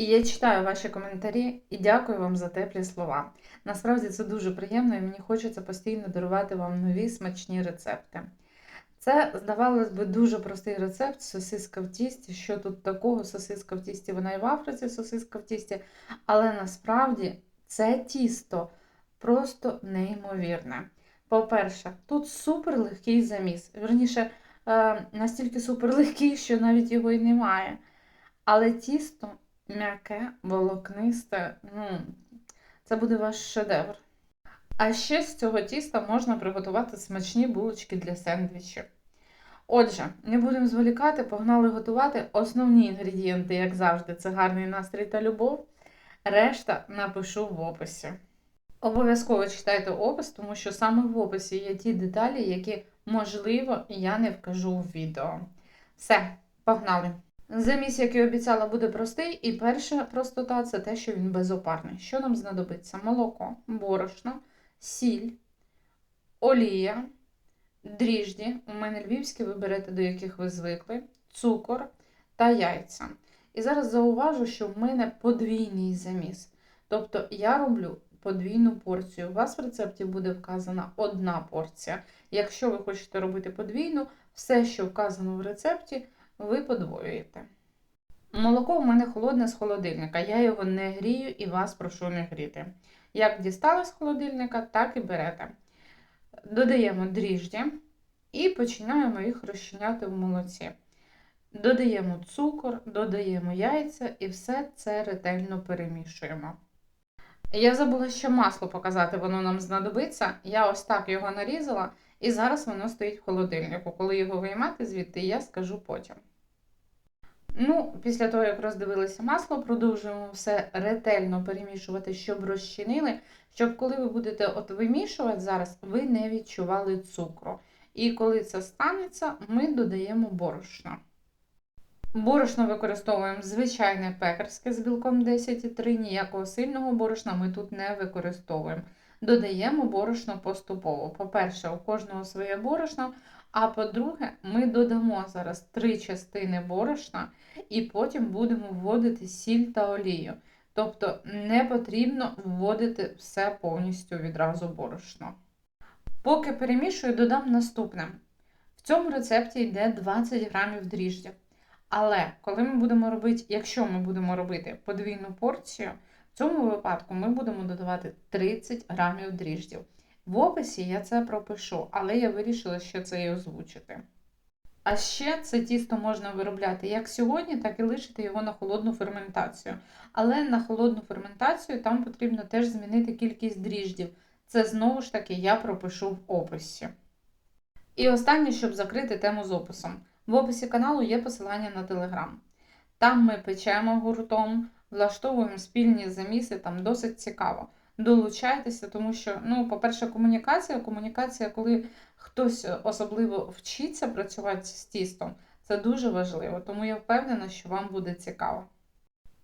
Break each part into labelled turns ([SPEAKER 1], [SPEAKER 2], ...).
[SPEAKER 1] І я читаю ваші коментарі і дякую вам за теплі слова. Насправді це дуже приємно і мені хочеться постійно дарувати вам нові смачні рецепти. Це, здавалось би, дуже простий рецепт сосиска в тісті. Що тут такого? Сосиска в тісті, вона і в Африці сосиска в тісті, але насправді це тісто просто неймовірне. По-перше, тут супер легкий заміс. Верніше, е, настільки супер легкий, що навіть його і немає. Але тісто м'яке, волокнисте, ну, це буде ваш шедевр. А ще з цього тіста можна приготувати смачні булочки для сендвічів. Отже, не будемо зволікати, погнали готувати. Основні інгредієнти, як завжди, це гарний настрій та любов. Решта напишу в описі. Обов'язково читайте опис, тому що саме в описі є ті деталі, які, можливо, я не вкажу в відео. Все, погнали! Заміс, як і обіцяла, буде простий, і перша простота це те, що він безопарний. Що нам знадобиться? Молоко, борошно, сіль, олія, дріжджі. У мене львівські, ви берете, до яких ви звикли, цукор та яйця. І зараз зауважу, що в мене подвійний заміс. Тобто я роблю подвійну порцію. У вас в рецепті буде вказана одна порція. Якщо ви хочете робити подвійну, все, що вказано в рецепті, ви подвоюєте. Молоко у мене холодне з холодильника. Я його не грію і вас прошу не гріти. Як дістали з холодильника, так і берете. Додаємо дріжджі і починаємо їх розчиняти в молоці. Додаємо цукор, додаємо яйця і все це ретельно перемішуємо. Я забула ще масло показати, воно нам знадобиться. Я ось так його нарізала, і зараз воно стоїть в холодильнику. Коли його виймати звідти, я скажу потім. Ну, після того, як роздивилися масло, продовжуємо все ретельно перемішувати, щоб розчинили, щоб коли ви будете от вимішувати зараз, ви не відчували цукру. І коли це станеться, ми додаємо борошно. Борошно використовуємо звичайне пекарське з білком 10,3, ніякого сильного борошна ми тут не використовуємо. Додаємо борошно поступово. По-перше, у кожного своє борошно, а по-друге, ми додамо зараз три частини борошна і потім будемо вводити сіль та олію. Тобто не потрібно вводити все повністю відразу борошно. Поки перемішую, додам наступне. В цьому рецепті йде 20 грамів дріждя. Але коли ми будемо робити, якщо ми будемо робити подвійну порцію, в цьому випадку ми будемо додавати 30 грамів дріждів. В описі я це пропишу, але я вирішила ще це і озвучити. А ще це тісто можна виробляти як сьогодні, так і лишити його на холодну ферментацію. Але на холодну ферментацію там потрібно теж змінити кількість дріждів. Це знову ж таки я пропишу в описі. І останнє, щоб закрити тему з описом. В описі каналу є посилання на телеграм. Там ми печемо гуртом, влаштовуємо спільні заміси, там досить цікаво. Долучайтеся, тому що, ну, по-перше, комунікація. Комунікація, коли хтось особливо вчиться працювати з тістом, це дуже важливо, тому я впевнена, що вам буде цікаво.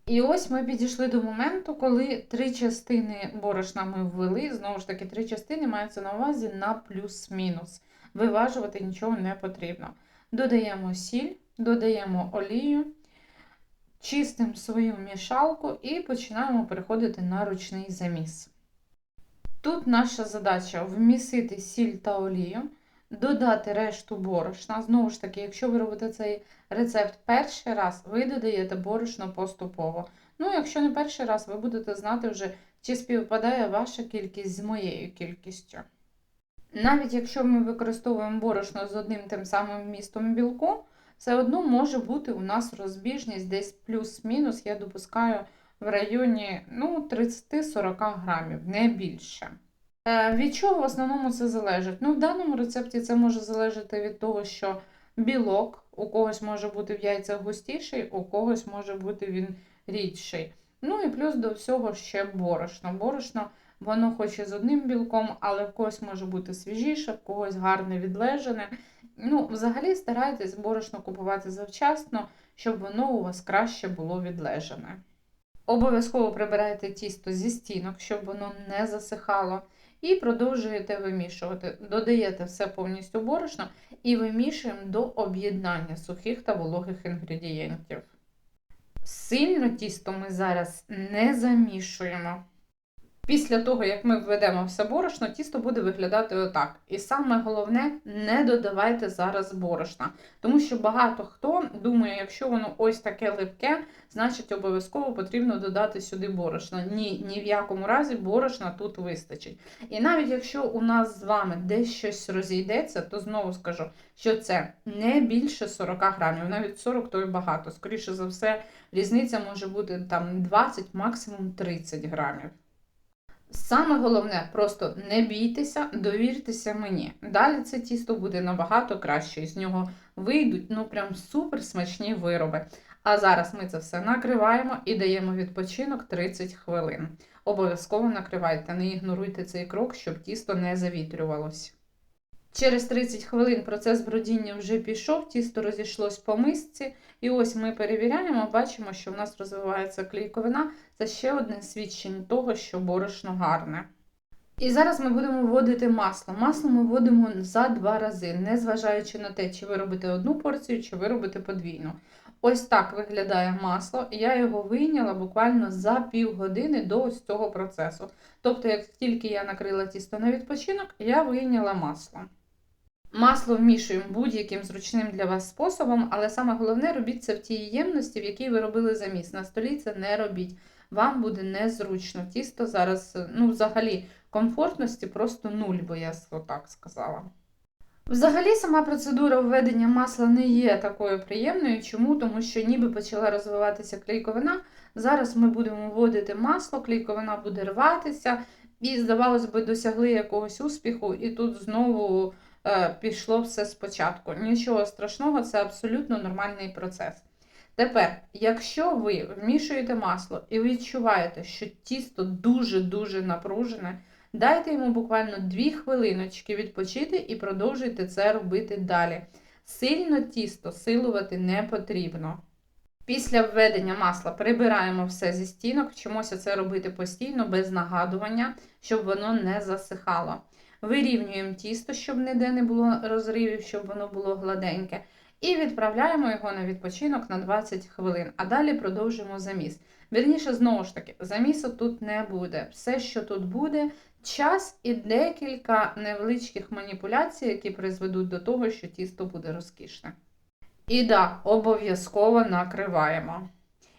[SPEAKER 1] І ось ми підійшли до моменту, коли три частини борошна ми ввели. Знову ж таки, три частини мається на увазі на плюс-мінус. Виважувати нічого не потрібно. Додаємо сіль, додаємо олію, чистимо свою мішалку і починаємо переходити на ручний заміс. Тут наша задача вмісити сіль та олію, додати решту борошна. Знову ж таки, якщо ви робите цей рецепт перший раз, ви додаєте борошно поступово. Ну, якщо не перший раз, ви будете знати вже, чи співпадає ваша кількість з моєю кількістю. Навіть якщо ми використовуємо борошно з одним тим самим містом білку, все одно може бути у нас розбіжність десь плюс-мінус, я допускаю, в районі ну, 30-40 грамів, не більше. Е, Від чого в основному це залежить? Ну, В даному рецепті це може залежати від того, що білок у когось може бути в яйцях густіший, у когось може бути він рідший. Ну і плюс до всього ще борошно. Борошно Воно хоче з одним білком, але в когось може бути свіжіше, в когось гарне відлежене. Ну, Взагалі старайтесь борошно купувати завчасно, щоб воно у вас краще було відлежене. Обов'язково прибирайте тісто зі стінок, щоб воно не засихало. І продовжуєте вимішувати. Додаєте все повністю борошно і вимішуємо до об'єднання сухих та вологих інгредієнтів. Сильно тісто ми зараз не замішуємо. Після того, як ми введемо все борошно, тісто буде виглядати отак. І саме головне, не додавайте зараз борошна. Тому що багато хто думає, якщо воно ось таке липке, значить обов'язково потрібно додати сюди борошна. Ні, ні в якому разі борошна тут вистачить. І навіть якщо у нас з вами десь щось розійдеться, то знову скажу, що це не більше 40 грамів, навіть 40 то і багато. Скоріше за все, різниця може бути там 20, максимум 30 грамів. Саме головне просто не бійтеся, довіртеся мені. Далі це тісто буде набагато краще, і з нього вийдуть ну прям супер смачні вироби. А зараз ми це все накриваємо і даємо відпочинок 30 хвилин. Обов'язково накривайте, не ігноруйте цей крок, щоб тісто не завітрювалося. Через 30 хвилин процес бродіння вже пішов, тісто розійшлось по мисці. І ось ми перевіряємо, бачимо, що в нас розвивається клійковина. Це ще одне свідчення того, що борошно гарне. І зараз ми будемо вводити масло. Масло ми вводимо за два рази, не зважаючи на те, чи ви робите одну порцію, чи ви робите подвійну. Ось так виглядає масло, я його вийняла буквально за півгодини до ось цього процесу. Тобто, як тільки я накрила тісто на відпочинок, я вийняла масло. Масло вмішуємо будь-яким зручним для вас способом, але саме головне робіть це в тій ємності, в якій ви робили заміс. На столі це не робіть. Вам буде незручно. Тісто зараз, ну, взагалі, комфортності просто нуль, бо я так сказала. Взагалі, сама процедура введення масла не є такою приємною. Чому? Тому що ніби почала розвиватися клейковина. Зараз ми будемо вводити масло, клейковина буде рватися, і, здавалось би, досягли якогось успіху, і тут знову. Е, пішло все спочатку. Нічого страшного, це абсолютно нормальний процес. Тепер, якщо ви вмішуєте масло і відчуваєте, що тісто дуже-дуже напружене, дайте йому буквально 2 хвилиночки відпочити і продовжуйте це робити далі. Сильно тісто силувати не потрібно. Після введення масла прибираємо все зі стінок, вчимося це робити постійно, без нагадування, щоб воно не засихало. Вирівнюємо тісто, щоб ніде не було розривів, щоб воно було гладеньке. І відправляємо його на відпочинок на 20 хвилин, а далі продовжимо заміс. Вірніше, знову ж таки, замісу тут не буде. Все, що тут буде, час і декілька невеличких маніпуляцій, які призведуть до того, що тісто буде розкішне. І да, обов'язково накриваємо.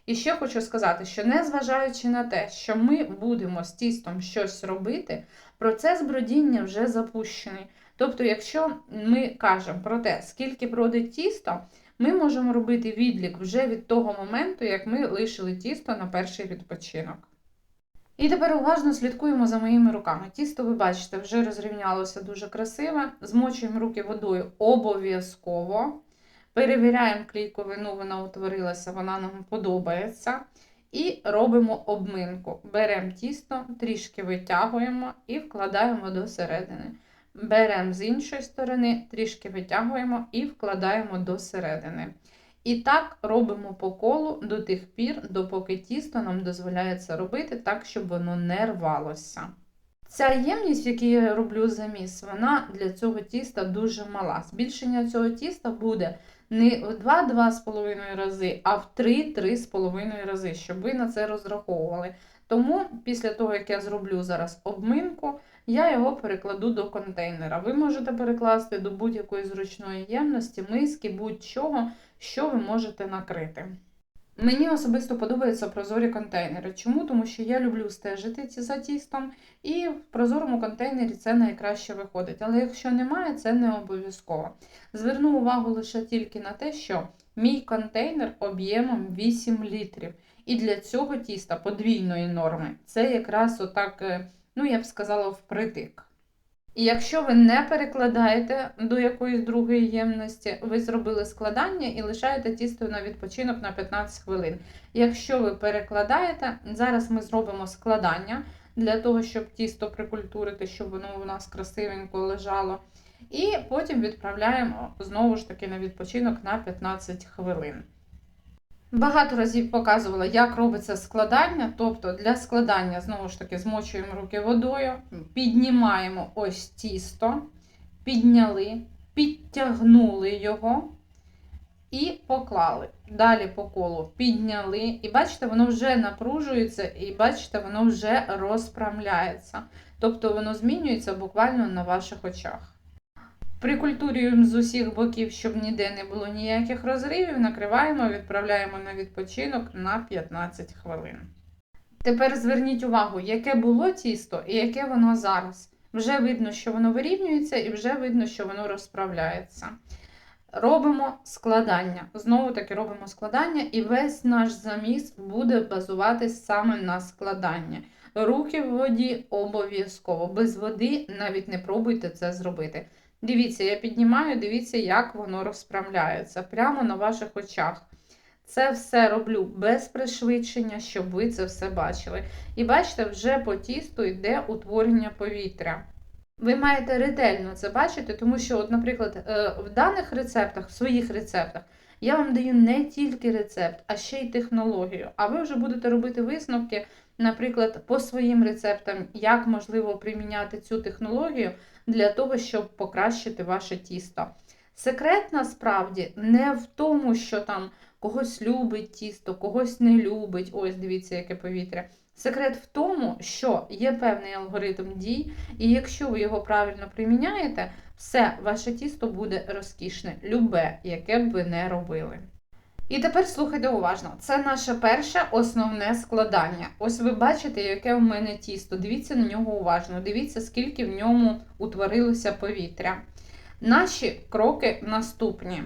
[SPEAKER 1] І ще хочу сказати, що незважаючи на те, що ми будемо з тістом щось робити, Процес бродіння вже запущений. Тобто, якщо ми кажемо про те, скільки бродить тісто, ми можемо робити відлік вже від того моменту, як ми лишили тісто на перший відпочинок. І тепер уважно слідкуємо за моїми руками. Тісто, ви бачите, вже розрівнялося дуже красиво. Змочуємо руки водою обов'язково. Перевіряємо клійковину, вона утворилася, вона нам подобається. І робимо обминку. Беремо тісто, трішки витягуємо і вкладаємо до середини. Беремо з іншої сторони, трішки витягуємо і вкладаємо до середини. І так робимо по колу до тих пір, допоки тісто нам дозволяється робити так, щоб воно не рвалося. Ця ємність, яку я роблю заміс, вона для цього тіста дуже мала. Збільшення цього тіста буде не в 2-2,5 рази, а в 3-3,5 рази, щоб ви на це розраховували. Тому після того, як я зроблю зараз обминку, я його перекладу до контейнера. Ви можете перекласти до будь-якої зручної ємності, миски, будь-чого, що ви можете накрити. Мені особисто подобаються прозорі контейнери. Чому? Тому що я люблю стежити за тістом, і в прозорому контейнері це найкраще виходить. Але якщо немає, це не обов'язково. Зверну увагу лише тільки на те, що мій контейнер об'ємом 8 літрів. І для цього тіста подвійної норми це якраз отак, е, ну я б сказала, впритик. І якщо ви не перекладаєте до якоїсь другої ємності, ви зробили складання і лишаєте тісто на відпочинок на 15 хвилин. Якщо ви перекладаєте, зараз ми зробимо складання для того, щоб тісто прикультурити, щоб воно у нас красивенько лежало. І потім відправляємо знову ж таки на відпочинок на 15 хвилин. Багато разів показувала, як робиться складання. Тобто для складання, знову ж таки, змочуємо руки водою, піднімаємо ось тісто, підняли, підтягнули його і поклали. Далі по колу підняли. І бачите, воно вже напружується, і бачите, воно вже розправляється. Тобто воно змінюється буквально на ваших очах. Прикультурюємо з усіх боків, щоб ніде не було ніяких розривів, накриваємо, відправляємо на відпочинок на 15 хвилин. Тепер зверніть увагу, яке було тісто і яке воно зараз. Вже видно, що воно вирівнюється, і вже видно, що воно розправляється. Робимо складання. Знову таки робимо складання, і весь наш заміс буде базуватись саме на складанні. Руки в воді обов'язково. Без води навіть не пробуйте це зробити. Дивіться, я піднімаю, дивіться, як воно розправляється прямо на ваших очах. Це все роблю без пришвидшення, щоб ви це все бачили. І бачите, вже по тісту йде утворення повітря. Ви маєте ретельно це бачити, тому що, от, наприклад, е, в даних рецептах, в своїх рецептах, я вам даю не тільки рецепт, а ще й технологію. А ви вже будете робити висновки, наприклад, по своїм рецептам, як можливо приміняти цю технологію для того, щоб покращити ваше тісто. Секрет насправді не в тому, що там когось любить тісто, когось не любить. Ось дивіться, яке повітря. Секрет в тому, що є певний алгоритм дій, і якщо ви його правильно приміняєте, все, ваше тісто буде розкішне, любе, яке б ви не робили. І тепер слухайте уважно. Це наше перше основне складання. Ось ви бачите, яке в мене тісто. Дивіться на нього уважно. Дивіться, скільки в ньому утворилося повітря. Наші кроки наступні.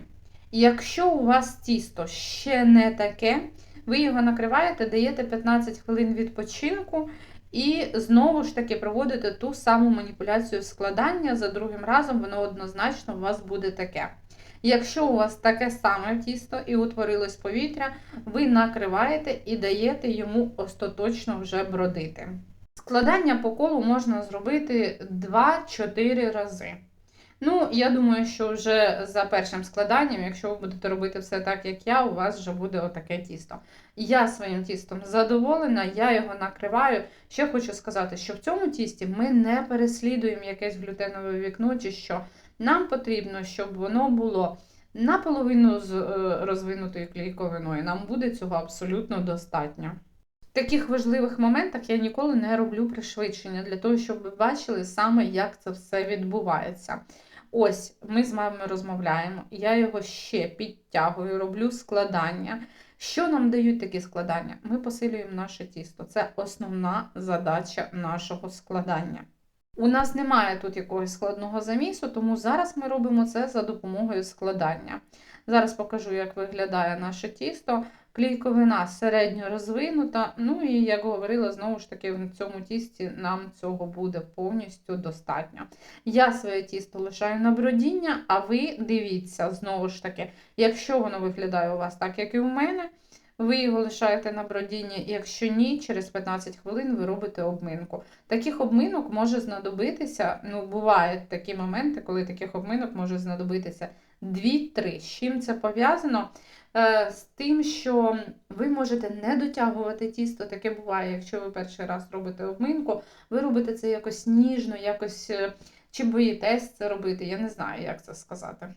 [SPEAKER 1] Якщо у вас тісто ще не таке, ви його накриваєте, даєте 15 хвилин відпочинку і знову ж таки проводите ту саму маніпуляцію складання. За другим разом воно однозначно у вас буде таке. Якщо у вас таке саме тісто і утворилось повітря, ви накриваєте і даєте йому остаточно вже бродити. Складання по колу можна зробити 2-4 рази. Ну, я думаю, що вже за першим складанням, якщо ви будете робити все так, як я, у вас вже буде отаке тісто. Я своїм тістом задоволена, я його накриваю. Ще хочу сказати, що в цьому тісті ми не переслідуємо якесь глютенове вікно чи що. Нам потрібно, щоб воно було наполовину з е, розвинутою клейковиною. Нам буде цього абсолютно достатньо. В таких важливих моментах я ніколи не роблю пришвидшення для того, щоб ви бачили саме, як це все відбувається. Ось ми з вами розмовляємо, я його ще підтягую, роблю складання. Що нам дають такі складання? Ми посилюємо наше тісто. Це основна задача нашого складання. У нас немає тут якогось складного замісу, тому зараз ми робимо це за допомогою складання. Зараз покажу, як виглядає наше тісто. Клійковина середньо розвинута. Ну і, як говорила, знову ж таки, в цьому тісті нам цього буде повністю достатньо. Я своє тісто лишаю на бродіння, а ви дивіться, знову ж таки, якщо воно виглядає у вас так, як і у мене, ви його лишаєте на бродінні, якщо ні, через 15 хвилин ви робите обминку. Таких обминок може знадобитися, ну, бувають такі моменти, коли таких обминок може знадобитися 2-3. З чим це пов'язано? Е, з тим, що ви можете не дотягувати тісто, таке буває, якщо ви перший раз робите обминку, ви робите це якось ніжно, якось е, чи боїтесь це робити, я не знаю, як це сказати.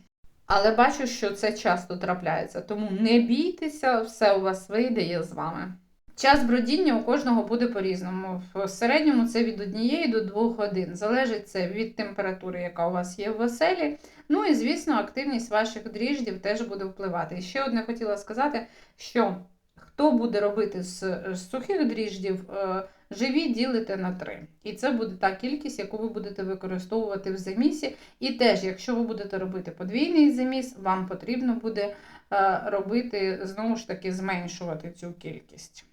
[SPEAKER 1] Але бачу, що це часто трапляється, тому не бійтеся, все у вас вийде, я з вами. Час бродіння у кожного буде по-різному. В середньому це від 1 до 2 годин. Залежить це від температури, яка у вас є в оселі. Ну і, звісно, активність ваших дріждів теж буде впливати. І ще одне хотіла сказати, що хто буде робити з, сухих дріждів, е, живі ділите на 3. І це буде та кількість, яку ви будете використовувати в замісі. І теж, якщо ви будете робити подвійний заміс, вам потрібно буде е, робити, знову ж таки, зменшувати цю кількість.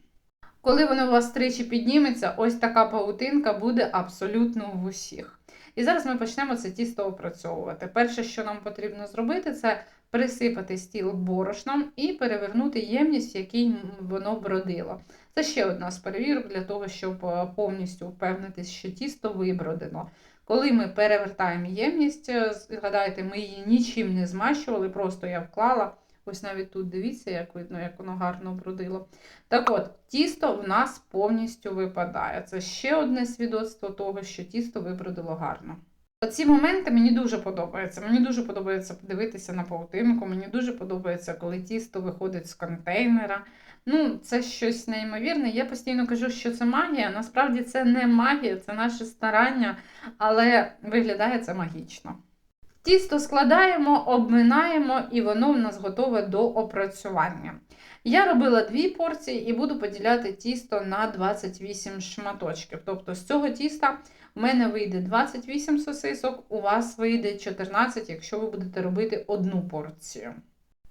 [SPEAKER 1] Коли воно у вас тричі підніметься, ось така паутинка буде абсолютно в усіх. І зараз ми почнемо це тісто опрацьовувати. Перше, що нам потрібно зробити, це присипати стіл борошном і перевернути ємність, в якій воно бродило. Це ще одна з перевірок для того, щоб е, повністю впевнитись, що тісто вибродено. Коли ми перевертаємо ємність, е, згадайте, ми її нічим не змащували, просто я вклала. Ось навіть тут дивіться, як видно, як воно гарно бродило. Так от, тісто в нас повністю випадає. Це ще одне свідоцтво того, що тісто вибродило гарно. Оці моменти мені дуже подобаються. Мені дуже подобається дивитися на паутинку, мені дуже подобається, коли тісто виходить з контейнера. Ну, це щось неймовірне. Я постійно кажу, що це магія. Насправді це не магія, це наше старання, але виглядає це магічно. Тісто складаємо, обминаємо, і воно в нас готове до опрацювання. Я робила дві порції і буду поділяти тісто на 28 шматочків. Тобто з цього тіста в мене вийде 28 сосисок, у вас вийде 14, якщо ви будете робити одну порцію.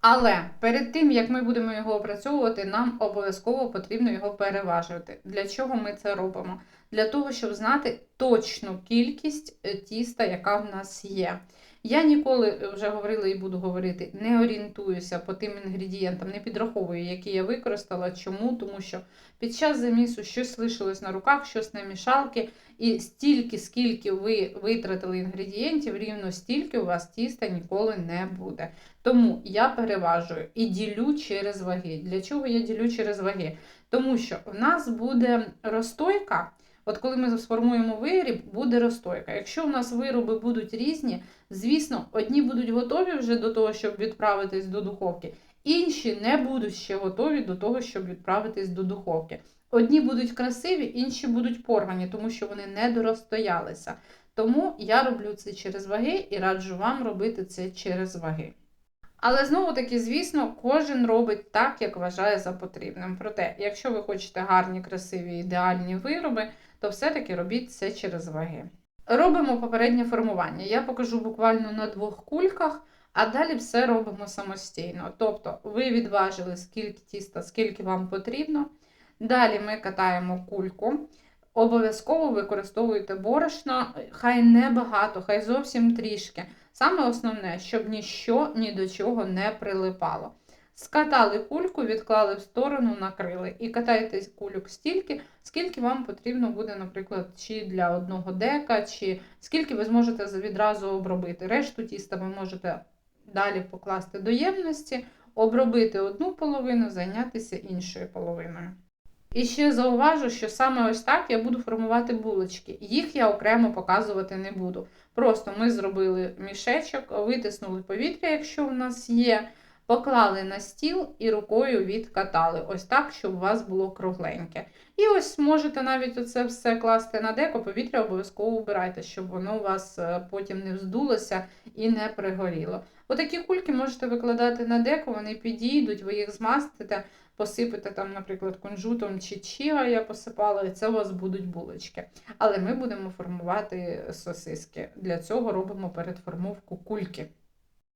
[SPEAKER 1] Але перед тим, як ми будемо його опрацьовувати, нам обов'язково потрібно його переважувати. Для чого ми це робимо? Для того, щоб знати точну кількість е, тіста, яка в нас є. Я ніколи е, вже говорила і буду говорити, не орієнтуюся по тим інгредієнтам, не підраховую, які я використала. Чому? Тому що під час замісу щось лишилось на руках, щось на мішалки, і стільки, скільки ви витратили інгредієнтів, рівно стільки у вас тіста ніколи не буде. Тому я переважую і ділю через ваги. Для чого я ділю через ваги? Тому що в нас буде розстойка. От коли ми сформуємо виріб, буде розстойка. Якщо у нас вироби будуть різні, звісно, одні будуть готові вже до того, щоб відправитись до духовки, інші не будуть ще готові до того, щоб відправитись до духовки. Одні будуть красиві, інші будуть порвані, тому що вони не дорозстоялися. Тому я роблю це через ваги і раджу вам робити це через ваги. Але знову таки, звісно, кожен робить так, як вважає за потрібним. Проте, якщо ви хочете гарні, красиві, ідеальні вироби, то все-таки робіть це через ваги. Робимо попереднє формування. Я покажу буквально на двох кульках, а далі все робимо самостійно. Тобто, ви відважили, скільки тіста, скільки вам потрібно. Далі ми катаємо кульку. Обов'язково використовуйте борошно, хай не багато, хай зовсім трішки. Саме основне, щоб ніщо ні до чого не прилипало. Скатали кульку, відклали в сторону, накрили. І катайте кульок стільки, скільки вам потрібно буде, наприклад, чи для одного дека, чи скільки ви зможете відразу обробити. Решту тіста ви можете далі покласти до ємності, обробити одну половину, зайнятися іншою половиною. І ще зауважу, що саме ось так я буду формувати булочки. Їх я окремо показувати не буду. Просто ми зробили мішечок, витиснули повітря, якщо в нас є, поклали на стіл і рукою відкатали. Ось так, щоб у вас було кругленьке. І ось можете навіть оце все класти на деко, повітря обов'язково вбирайте, щоб воно у вас е, потім не вздулося і не пригоріло. Отакі кульки можете викладати на деко, вони підійдуть, ви їх змастите посипете там, наприклад, кунжутом чи чіа я посипала, і це у вас будуть булочки. Але ми будемо формувати сосиски. Для цього робимо передформовку кульки.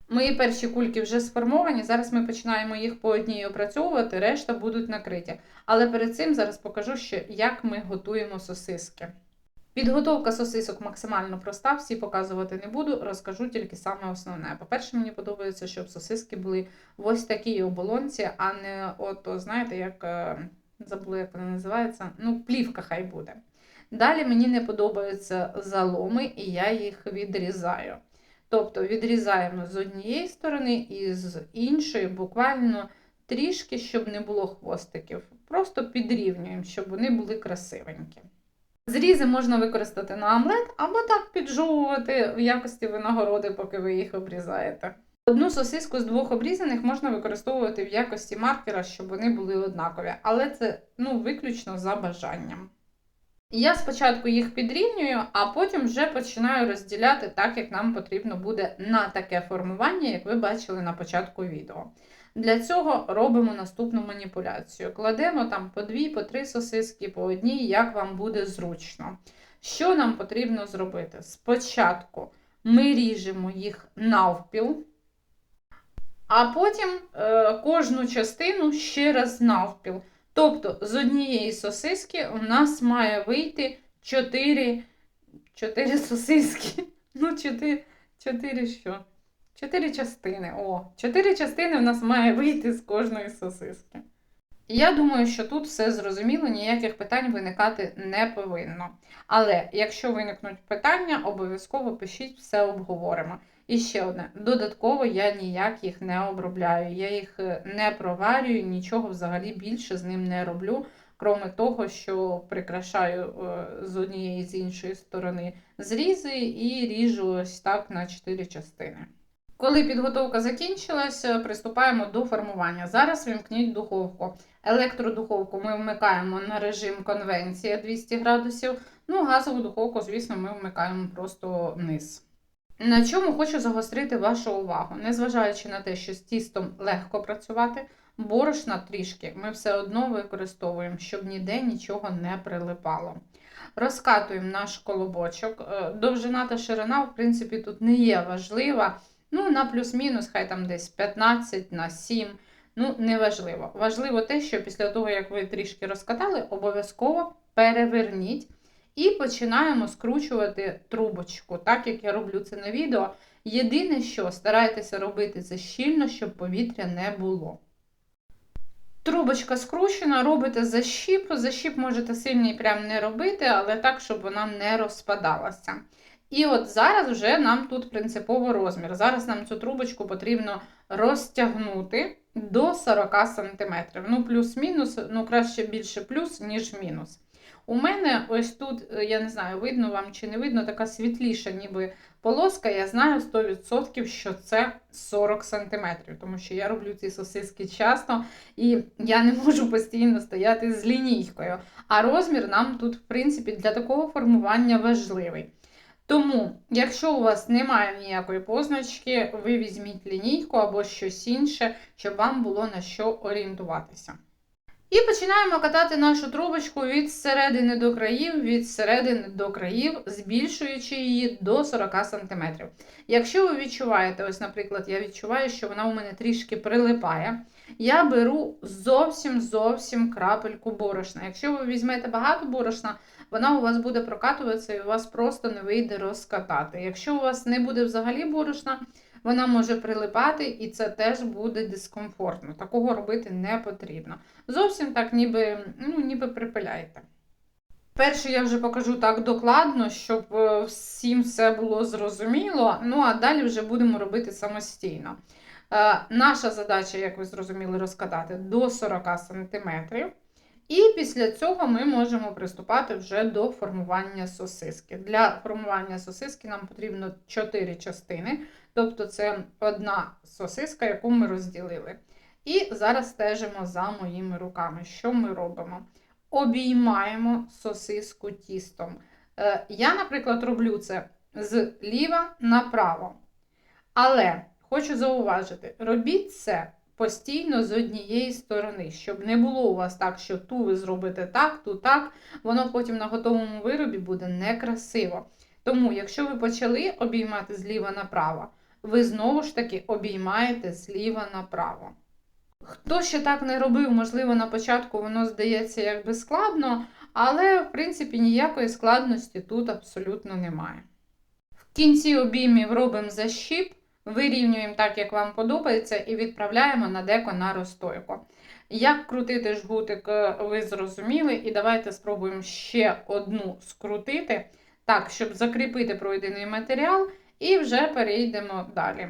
[SPEAKER 1] Мої перші кульки вже сформовані. Зараз ми починаємо їх по одній опрацьовувати, решта будуть накриті. Але перед цим зараз покажу, що як ми готуємо сосиски. Підготовка сосисок максимально проста, всі показувати не буду, розкажу тільки саме основне. По-перше, мені подобається, щоб сосиски були в ось такій оболонці, а не от, знаєте, як е, забула, як вона називається, ну, плівка хай буде. Далі мені не подобаються заломи, і я їх відрізаю. Тобто відрізаємо з однієї сторони і з іншої, буквально трішки, щоб не було хвостиків. Просто підрівнюємо, щоб вони були красивенькі. Зрізи можна використати на омлет або так піджовувати в якості винагороди, поки ви їх обрізаєте. Одну сосиску з двох обрізаних можна використовувати в якості маркера, щоб вони були однакові, але це ну, виключно за бажанням. Я спочатку їх підрівнюю, а потім вже починаю розділяти так, як нам потрібно буде на таке формування, як ви бачили на початку відео. Для цього робимо наступну маніпуляцію. Кладемо там по дві, по три сосиски, по одній, як вам буде зручно. Що нам потрібно зробити? Спочатку ми ріжемо їх навпіл, а потім е, кожну частину ще раз навпіл. Тобто, з однієї сосиски у нас має вийти 4 4 сосиски. Ну, 4, 4 що? Чотири частини. О, чотири частини в нас має вийти з кожної сосиски. Я думаю, що тут все зрозуміло, ніяких питань виникати не повинно. Але якщо виникнуть питання, обов'язково пишіть, все обговоримо. І ще одне: додатково я ніяк їх не обробляю, я їх е, не проварюю, нічого взагалі більше з ним не роблю. крім того, що прикрашаю е, з однієї з іншої сторони зрізи і ріжу ось так на 4 частини. Коли підготовка закінчилася, приступаємо до формування. Зараз вімкніть духовку. Електродуховку ми вмикаємо на режим конвенція 200 градусів. Ну, газову духовку, звісно, ми вмикаємо просто вниз. На чому хочу загострити вашу увагу, незважаючи на те, що з тістом легко працювати, борошна трішки ми все одно використовуємо, щоб ніде нічого не прилипало. Розкатуємо наш колобочок. Е, Довжина та ширина, в принципі, тут не є важлива. Ну, на плюс-мінус, хай там десь 15 на 7. Ну, неважливо. Важливо те, що після того, як ви трішки розкатали, обов'язково переверніть і починаємо скручувати трубочку, так як я роблю це на відео. Єдине, що старайтеся робити це щільно, щоб повітря не було. Трубочка скручена, робите защіп. Защіп можете сильний прям не робити, але так, щоб вона не розпадалася. І от зараз вже нам тут принципово розмір. Зараз нам цю трубочку потрібно розтягнути до 40 см. Ну, плюс-мінус, ну краще більше плюс, ніж мінус. У мене ось тут, е, я не знаю, видно вам чи не видно, така світліша, ніби полоска. Я знаю 100%, що це 40 см, тому що я роблю ці сосиски часто і я не можу постійно стояти з лінійкою. А розмір нам тут, в принципі, для такого формування важливий. Тому, якщо у вас немає ніякої позначки, ви візьміть лінійку або щось інше, щоб вам було на що орієнтуватися. І починаємо катати нашу трубочку від середини до країв, від середини до країв, збільшуючи її до 40 см. Якщо ви відчуваєте, ось, наприклад, я відчуваю, що вона у мене трішки прилипає, я беру зовсім зовсім крапельку борошна. Якщо ви візьмете багато борошна, вона у вас буде прокатуватися і у вас просто не вийде розкатати. Якщо у вас не буде взагалі борошна, вона може прилипати, і це теж буде дискомфортно. Такого робити не потрібно. Зовсім так, ніби, ну, ніби припиляєте. Перше я вже покажу так докладно, щоб е, всім все було зрозуміло. Ну, а далі вже будемо робити самостійно. Е, наша задача, як ви зрозуміли, розкатати до 40 см. І після цього ми можемо приступати вже до формування сосиски. Для формування сосиски нам потрібно 4 частини, тобто це одна сосиска, яку ми розділили. І зараз стежимо за моїми руками. Що ми робимо? Обіймаємо сосиску тістом. Е, я, наприклад, роблю це зліва направо. Але хочу зауважити, робіть це постійно з однієї сторони, щоб не було у вас так, що ту ви зробите так, ту так, воно потім на готовому виробі буде некрасиво. Тому, якщо ви почали обіймати зліва направо, ви знову ж таки обіймаєте зліва направо. Хто ще так не робив, можливо, на початку воно здається якби складно, але, в принципі, ніякої складності тут абсолютно немає. В кінці обіймів робимо защіп, вирівнюємо так, як вам подобається, і відправляємо на деко на розстойку. Як крутити жгутик, е, ви зрозуміли, і давайте спробуємо ще одну скрутити, так, щоб закріпити пройдений матеріал, і вже перейдемо далі.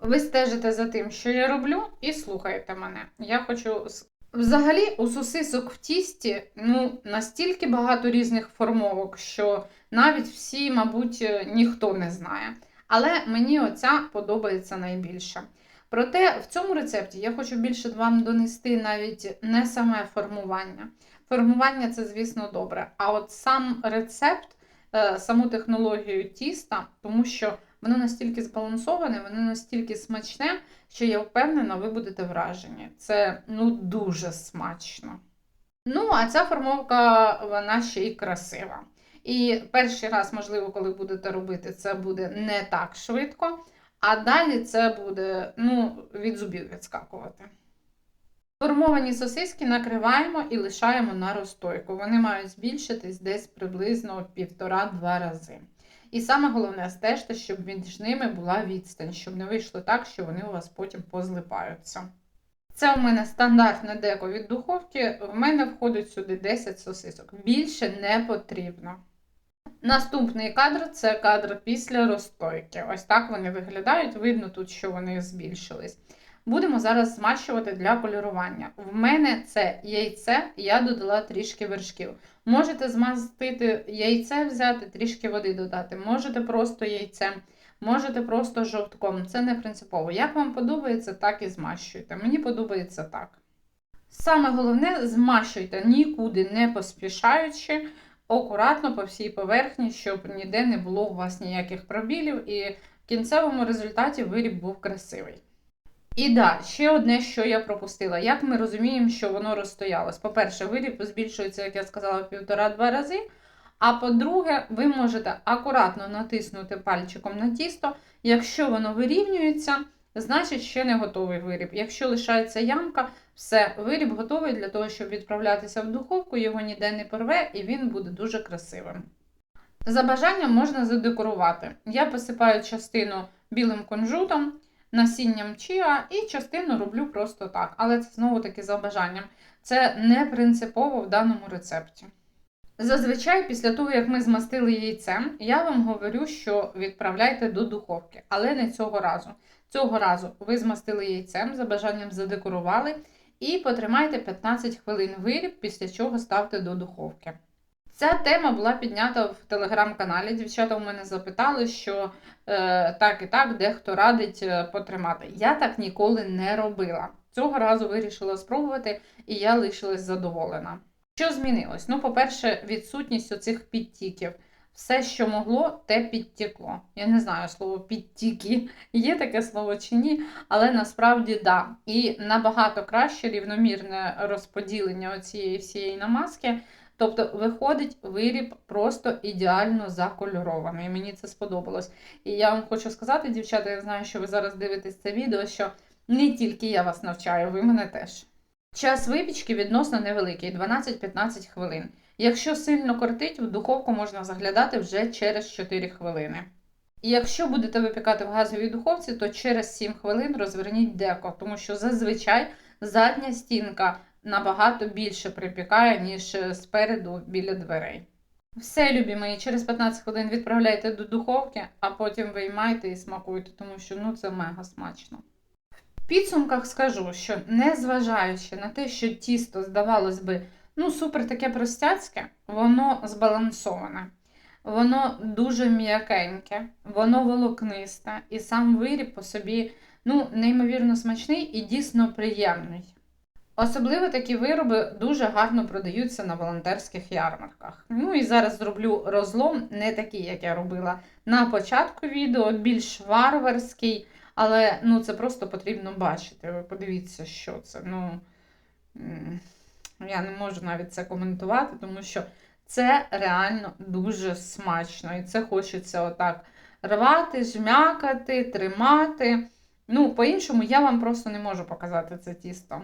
[SPEAKER 1] Ви стежите за тим, що я роблю, і слухаєте мене. Я хочу. Взагалі, у сосисок в тісті ну, настільки багато різних формовок, що навіть всі, мабуть, ніхто не знає. Але мені оця подобається найбільше. Проте в цьому рецепті я хочу більше вам донести навіть не саме формування. Формування це, звісно, добре. А от сам рецепт, е, саму технологію тіста, тому що воно настільки збалансоване, воно настільки смачне, що я впевнена, ви будете вражені. Це ну, дуже смачно. Ну, а ця формовка, вона ще й красива. І перший раз, можливо, коли будете робити, це буде не так швидко, а далі це буде ну, від зубів відскакувати. Формовані сосиски накриваємо і лишаємо на розстойку. Вони мають збільшитись десь приблизно півтора-два рази. І саме головне стежте, щоб між ними була відстань, щоб не вийшло так, що вони у вас потім позлипаються. Це у мене стандартне деко від духовки. В мене входить сюди 10 сосисок. Більше не потрібно. Наступний кадр це кадр після розстойки. Ось так вони виглядають. Видно тут, що вони збільшились. Будемо зараз змащувати для кольорування. В мене це яйце, я додала трішки вершків. Можете змастити яйце, взяти, трішки води додати, можете просто яйцем, можете просто жовтком. Це не принципово. Як вам подобається, так і змащуйте. Мені подобається так. Саме головне, змащуйте нікуди не поспішаючи, акуратно по всій поверхні, щоб ніде не було у вас ніяких пробілів, і в кінцевому результаті виріб був красивий. І да, ще одне, що я пропустила. Як ми розуміємо, що воно розстоялось? По-перше, виріб збільшується, як я сказала, в півтора-два рази. А по-друге, ви можете акуратно натиснути пальчиком на тісто. Якщо воно вирівнюється, значить ще не готовий виріб. Якщо лишається ямка, все, виріб готовий для того, щоб відправлятися в духовку, його ніде не порве і він буде дуже красивим. За бажанням можна задекорувати. Я посипаю частину білим кунжутом, насінням чіа і частину роблю просто так. Але це знову таки за бажанням. Це не принципово в даному рецепті. Зазвичай, після того, як ми змастили яйцем, я вам говорю, що відправляйте до духовки, але не цього разу. Цього разу ви змастили яйцем, за бажанням задекорували і потримайте 15 хвилин виріб, після чого ставте до духовки. Ця тема була піднята в телеграм-каналі. Дівчата у мене запитали, що е, так і так, дехто радить е, потримати. Я так ніколи не робила. Цього разу вирішила спробувати, і я лишилась задоволена. Що змінилось? Ну, по-перше, відсутність оцих підтіків. Все, що могло, те підтекло. Я не знаю слово підтіки, є таке слово чи ні, але насправді да. І набагато краще рівномірне розподілення цієї всієї намазки. Тобто виходить виріб просто ідеально закольорований. Мені це сподобалось. І я вам хочу сказати, дівчата, я знаю, що ви зараз дивитесь це відео, що не тільки я вас навчаю, ви мене теж. Час випічки відносно невеликий 12-15 хвилин. Якщо сильно кортить, в духовку можна заглядати вже через 4 хвилини. І якщо будете випікати в газовій духовці, то через 7 хвилин розверніть деко, тому що зазвичай задня стінка набагато більше припікає, ніж спереду біля дверей. Все, любі мої, через 15 хвилин відправляйте до духовки, а потім виймайте і смакуйте, тому що ну, це мега смачно. Підсумках скажу, що незважаючи на те, що тісто, здавалось би, ну, супер таке простяцьке, воно збалансоване. Воно дуже м'якеньке, воно волокнисте, і сам виріб по собі ну, неймовірно смачний і дійсно приємний. Особливо такі вироби дуже гарно продаються на волонтерських ярмарках. Ну і зараз зроблю розлом, не такий, як я робила на початку відео, більш варварський, але ну, це просто потрібно бачити. Ви подивіться, що це. Ну, Я не можу навіть це коментувати, тому що це реально дуже смачно. І це хочеться отак рвати, жмякати, тримати. Ну, по-іншому я вам просто не можу показати це тісто.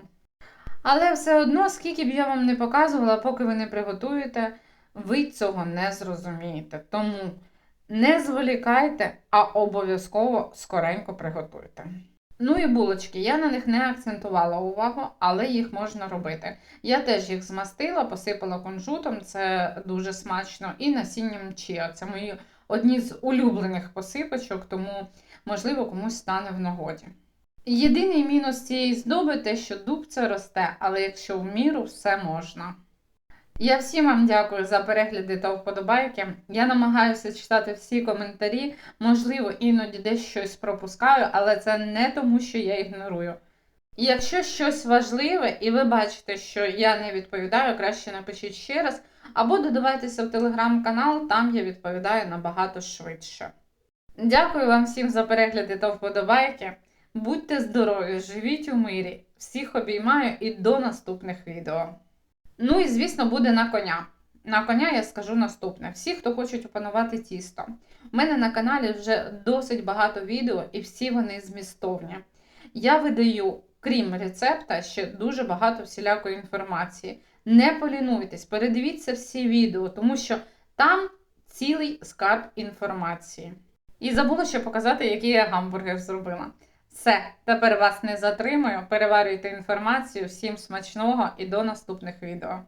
[SPEAKER 1] Але все одно, скільки б я вам не показувала, поки ви не приготуєте, ви цього не зрозумієте. Тому не зволікайте, а обов'язково скоренько приготуйте. Ну і булочки, я на них не акцентувала увагу, але їх можна робити. Я теж їх змастила, посипала кунжутом, це дуже смачно, і насінням чіа. Це мої одні з улюблених посипочок, тому, можливо, комусь стане в нагоді. Єдиний мінус цієї здоби те, що дубця росте, але якщо в міру, все можна. Я всім вам дякую за перегляди та вподобайки. Я намагаюся читати всі коментарі, можливо, іноді десь щось пропускаю, але це не тому, що я ігнорую. Якщо щось важливе і ви бачите, що я не відповідаю, краще напишіть ще раз, або додавайтеся в телеграм-канал, там я відповідаю набагато швидше. Дякую вам всім за перегляди та вподобайки. Будьте здорові, живіть у мирі. Всіх обіймаю і до наступних відео. Ну і, звісно, буде на коня. На коня я скажу наступне: всі, хто хочуть опанувати тісто. У мене на каналі вже досить багато відео, і всі вони змістовні. Я видаю, крім рецепта, ще дуже багато всілякої інформації. Не полінуйтесь, передивіться всі відео, тому що там цілий скарб інформації. І забула ще показати, який я гамбургер зробила. Все, тепер вас не затримую. Переварюйте інформацію. Всім смачного і до наступних відео.